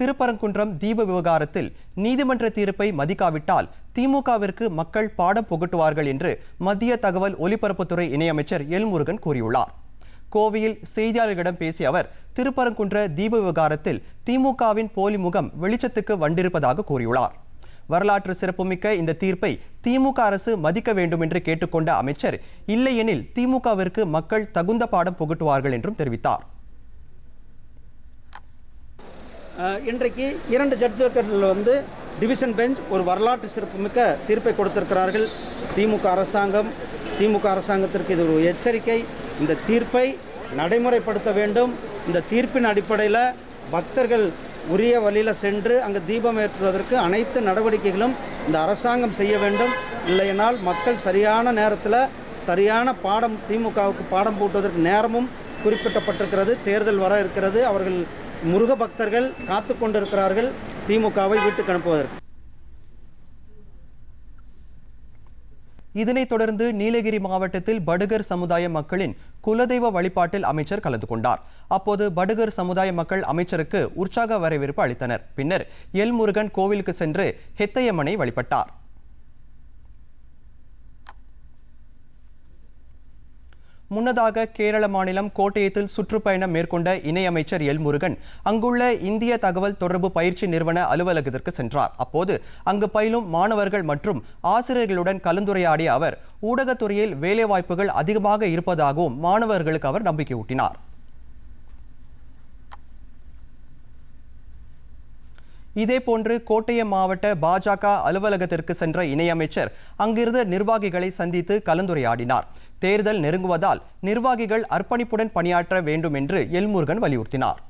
திருப்பரங்குன்றம் தீப விவகாரத்தில் நீதிமன்ற தீர்ப்பை மதிக்காவிட்டால் திமுகவிற்கு மக்கள் பாடம் புகட்டுவார்கள் என்று மத்திய தகவல் ஒலிபரப்புத்துறை இணையமைச்சர் எல்முருகன் கூறியுள்ளார். கோவையில் செய்தியாளர்களிடம் பேசிய அவர் திருப்பரங்குன்ற தீப விவகாரத்தில் திமுகவின் போலி முகம் வெளிச்சத்துக்கு வந்திருப்பதாக கூறியுள்ளார். வரலாற்று சிறப்புமிக்க இந்த தீர்ப்பை திமுக அரசு மதிக்க வேண்டும் என்று கேட்டுக்கொண்ட அமைச்சர் இல்லையெனில் திமுகவிற்கு மக்கள் தகுந்த பாடம் புகட்டுவார்கள் என்றும் தெரிவித்தார். இன்றைக்கு இரண்டு ஜட்ஜர்கள் வந்து டிவிஷன் பெஞ்ச் ஒரு வரலாற்று சிறப்புமிக்க தீர்ப்பை கொடுத்திருக்கிறார்கள். திமுக அரசாங்கம் திமுக அரசாங்கத்திற்கு இது ஒரு எச்சரிக்கை. இந்த தீர்ப்பை நடைமுறைப்படுத்த வேண்டும். இந்த தீர்ப்பின் அடிப்படையில் பக்தர்கள் உரிய வழியில் சென்று அங்கு தீபம் ஏற்றுவதற்கு அனைத்து நடவடிக்கைகளும் இந்த அரசாங்கம் செய்ய வேண்டும். இல்லையினால் மக்கள் சரியான நேரத்தில் சரியான பாடம் திமுகவுக்கு பாடம் போட்டுவதற்கு நேரமும் குறிப்பிட்டப்பட்டிருக்கிறது. தேர்தல் வர இருக்கிறது. அவர்கள் முருக பக்தர்கள் காத்து கொண்டிருக்கிறார்கள். திமுகவை வீட்டுக்கு அனுப்புவதற்கு இதனைத் தொடர்ந்து நீலகிரி மாவட்டத்தில் படுகர் சமுதாய மக்களின் குலதெய்வ வழிபாட்டில் அமைச்சர் கலந்து கொண்டார். அப்போது படுகர் சமுதாய மக்கள் அமைச்சருக்கு உற்சாக வரவேற்பு அளித்தனர். பின்னர் எல் முருகன் கோவிலுக்கு சென்று ஹெத்தையம்மனை வழிபட்டார். முன்னதாக கேரள மாநிலம் கோட்டயத்தில் சுற்றுப்பயணம் மேற்கொண்ட இணையமைச்சர் எல் முருகன் அங்குள்ள இந்திய தகவல் தொடர்பு பயிற்சி நிறுவன அலுவலகத்திற்கு சென்றார். அப்போது அங்கு பயிலும் மாணவர்கள் மற்றும் ஆசிரியர்களுடன் கலந்துரையாடிய அவர் ஊடகத்துறையில் வேலைவாய்ப்புகள் அதிகமாக இருப்பதாகவும் மாணவர்களுக்கு அவர் நம்பிக்கையூட்டினார். இதேபோன்று கோட்டயம் மாவட்ட பாஜக அலுவலகத்திற்கு சென்ற இணையமைச்சர் அங்கிருந்த நிர்வாகிகளை சந்தித்து கலந்துரையாடினார். தேர்தல் நெருங்குவதால் நிர்வாகிகள் அர்ப்பணிப்புடன் பணியாற்ற வேண்டும் என்று எல்முருகன் வலியுறுத்தினார்.